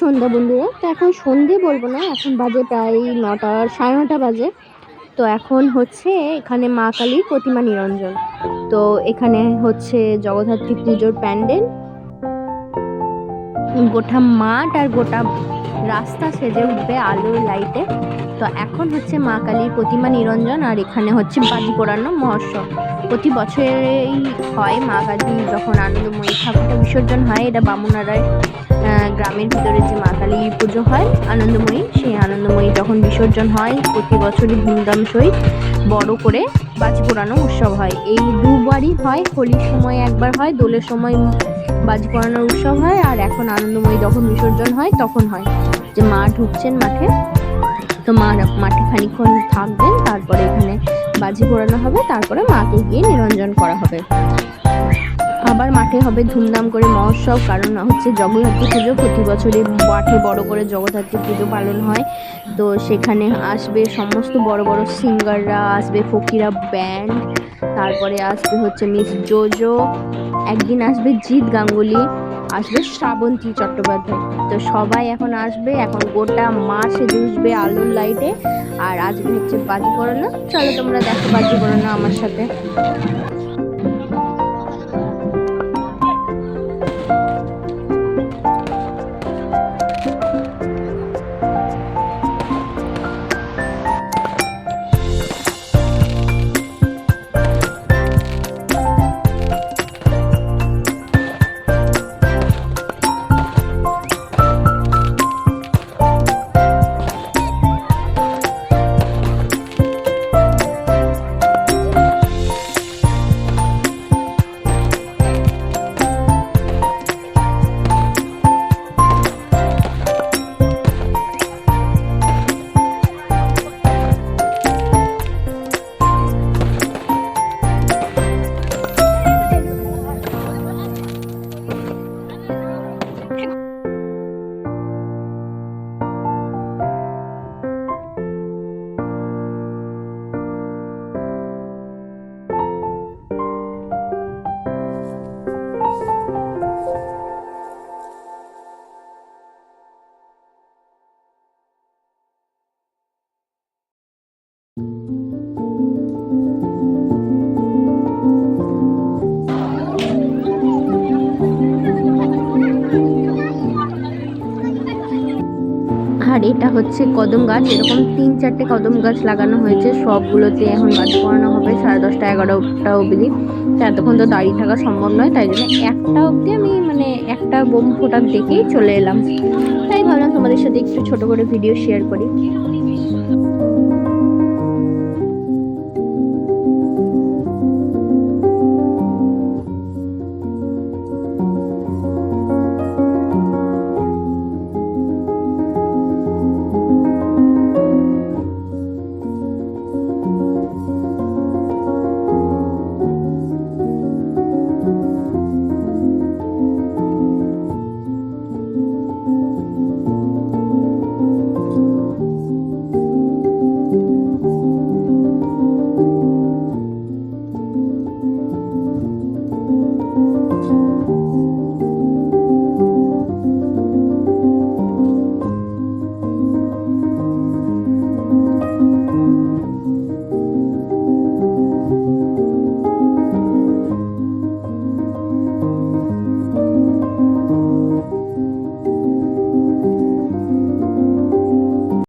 সন্ধ্যা বন্ধুরা তো এখন সন্ধে বলব না, এখন বাজে প্রায় নটা, সাড়ে নটা বাজে। তো এখন হচ্ছে এখানে মা কালীর প্রতিমা নিরঞ্জন। তো এখানে হচ্ছে জগদ্ধাত্রী পুজোর প্যান্ডেল। গোটা মাঠ আর গোটা রাস্তা সেজে উঠবে আলোর লাইটে। তো এখন হচ্ছে মা কালীর প্রতিমা নিরঞ্জন আর এখানে হচ্ছে বাজি পোড়ানো মহোৎসব। প্রতি বছরেই হয় মা কালী যখন আনন্দময়ী ঠাকুরটা বিসর্জন হয়, এটা বামুনারায় গ্রামের ভিতরে যে মা কালী পুজো হয় আনন্দময়ী সেই আনন্দময়ী যখন বিসর্জন হয়, প্রতি বছরই ধুমধাম সহিত বড় করে বাজি পোড়ানো উৎসব হয়। এই দুবারই হয়, হোলির সময় একবার হয়, দোলের সময় বাজি পোড়ানোর উৎসব হয় আর এখন আনন্দময়ী যখন বিসর্জন হয়, তখন হয় যে মা ঢুকছেন মাঠে। তো মা মাঠে খানিকক্ষণ থাকবেন, তারপরে এখানে বাজি পোড়ানো হবে, তারপরে মাকে গিয়ে নিরঞ্জন করা হবে। আবার মাঠে হবে ধুমধাম করে মহোৎসব, কারণ হচ্ছে জগদ্ধাত্রী পুজো। প্রতি বছরই মাঠে বড় করে জগদ্ধাত্রী পুজো পালন হয়। তো সেখানে আসবে সমস্ত বড় বড় সিঙ্গাররা আসবে ফকিরা ব্যান্ড তারপরে আসবে হচ্ছে মিস জোজো একদিন আসবে জিৎ গাঙ্গুলি, আসবে শ্রাবন্তী চট্টোপাধ্যায়। তো সবাই এখন আসবে, এখন গোটা মাসে উঠবে আলোর লাইটে। আর আজকে হচ্ছে বাজি পড়ানো। চলো তোমরা দেখো বাজি পড়ানো আমার সাথে। আর এটা হচ্ছে কদম গাছ। এরকম তিন চারটে কদম গাছ লাগানো হয়েছে। সবগুলোতে এখন গাছ পড়ানো হবে সাড়ে দশটা এগারোটা অবধি। এতক্ষণ তো দাঁড়িয়ে থাকা সম্ভব নয়, তাই জন্য একটা অবধি আমি মানে একটা বোম ফোটা দেখেই চলে এলাম। তাই ভাবলাম তোমাদের সাথে একটু ছোটো করে ভিডিও শেয়ার করি।